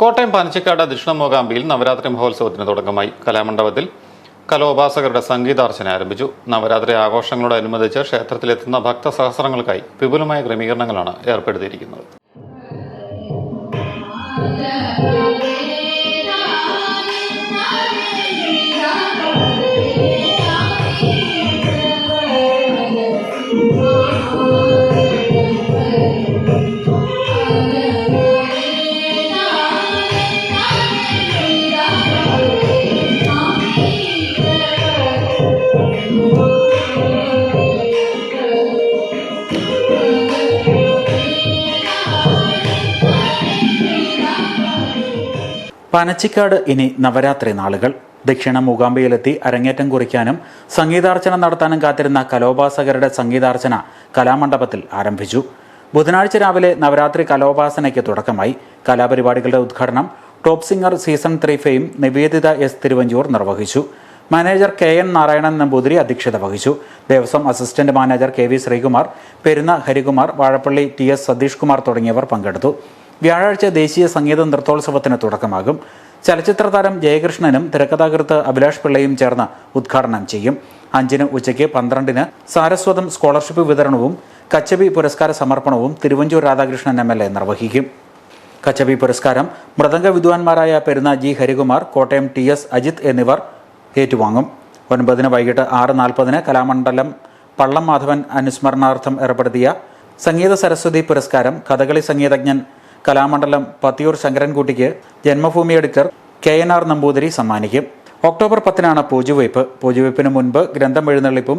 കോട്ടയം പനച്ചിക്കാട് ദക്ഷിണ നവരാത്രി മഹോത്സവത്തിന് തുടക്കമായി. കലാമണ്ഡപത്തിൽ കലോപാസകരുടെ സംഗീതാർച്ചന ആരംഭിച്ചു. നവരാത്രി ആഘോഷങ്ങളോട് ആഘോഷങ്ങളോടനുബന്ധിച്ച് ക്ഷേത്രത്തിലെത്തുന്ന ഭക്തസഹസ്രങ്ങൾക്കായി വിപുലമായ ക്രമീകരണങ്ങളാണ് ഏർപ്പെടുത്തിയിരിക്കുന്നത്. പനച്ചിക്കാട് ഇനി നവരാത്രി നാളുകൾ. ദക്ഷിണ മൂകാംബിയിലെത്തി അരങ്ങേറ്റം കുറിക്കാനും സംഗീതാർച്ചന നടത്താനും കാത്തിരുന്ന കലോപാസകരുടെ സംഗീതാർച്ചന കലാമണ്ഡപത്തിൽ ആരംഭിച്ചു. ബുധനാഴ്ച രാവിലെ നവരാത്രി കലോപാസനയ്ക്ക് തുടക്കമായി. കലാപരിപാടികളുടെ ഉദ്ഘാടനം top singer season three fame Niveditha S Thiruvanchoor നിർവഹിച്ചു. Manager K N Narayanan Namboothiri അധ്യക്ഷത വഹിച്ചു. Devaswom assistant manager K V Sreekumar Perunna Harikumar Vazhappally T S Satheesh Kumar തുടങ്ങിയവർ പങ്കെടുത്തു. വ്യാഴാഴ്ച ദേശീയ സംഗീത നൃത്തോത്സവത്തിന് തുടക്കമാകും. ചലച്ചിത്ര താരം ജയകൃഷ്ണനും തിരക്കഥാകൃത്ത് അഭിലാഷ് പിള്ളയും ചേർന്ന് ഉദ്ഘാടനം ചെയ്യും. അഞ്ചിന് ഉച്ചയ്ക്ക് പന്ത്രണ്ടിന് സാരസ്വതം സ്കോളർഷിപ്പ് വിതരണവും കച്ചബി പുരസ്കാര സമർപ്പണവും Thiruvanchoor Radhakrishnan M L A നിർവഹിക്കും. കച്ചബി പുരസ്കാരം മൃദംഗ വിദ്വാൻമാരായ Perunna G Harikumar Kottayam T S Ajith എന്നിവർ ഏറ്റുവാങ്ങും. ഒൻപതിന് വൈകിട്ട് ആറ് നാൽപ്പതിന് കലാമണ്ഡലം പള്ളം മാധവൻ അനുസ്മരണാർത്ഥം ഏർപ്പെടുത്തിയ സംഗീത സരസ്വതി പുരസ്കാരം കഥകളി സംഗീതജ്ഞൻ Kalamandalam Pathiyoor ശങ്കരൻകുട്ടിക്ക് Janmabhumi editor K N R Namboothiri സമ്മാനിക്കും. ഒക്ടോബർ പത്തിനാണ് പൂജവയ്പ്. പൂജവയ്പ്പിന് മുൻപ് ഗ്രന്ഥം എഴുന്നള്ളിപ്പും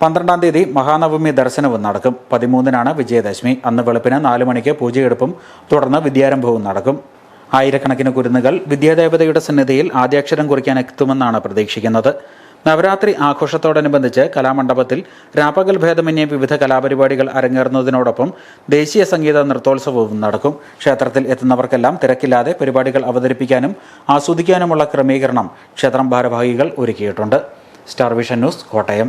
പന്ത്രണ്ടാം തീയതി മഹാനവമി ദർശനവും നടക്കും. പതിമൂന്നിനാണ് വിജയദശമി. അന്ന് വെളുപ്പിന് നാല് മണിക്ക് പൂജയെടുപ്പും തുടർന്ന് വിദ്യാരംഭവും നടക്കും. ആയിരക്കണക്കിന് കുരുന്നുകൾ വിദ്യാദേവതയുടെ സന്നിധിയിൽ ആദ്യാക്ഷരം കുറിക്കാൻ എത്തുമെന്നാണ് പ്രതീക്ഷിക്കുന്നത്. നവരാത്രി ആഘോഷത്തോടനുബന്ധിച്ച് കലാമണ്ഡപത്തിൽ രാപ്പകൽ ഭേദമന്യേ വിവിധ കലാപരിപാടികൾ അരങ്ങേറുന്നതിനോടൊപ്പം ദേശീയ സംഗീത നൃത്തോത്സവവും നടക്കും. ക്ഷേത്രത്തിൽ എത്തുന്നവർക്കെല്ലാം തിരക്കില്ലാതെ പരിപാടികൾ അവതരിപ്പിക്കാനും ആസ്വദിക്കാനുമുള്ള ക്രമീകരണം ക്ഷേത്രം ഭാരവാഹികൾ ഒരുക്കിയിട്ടുണ്ട്. Star vision news Kottayam.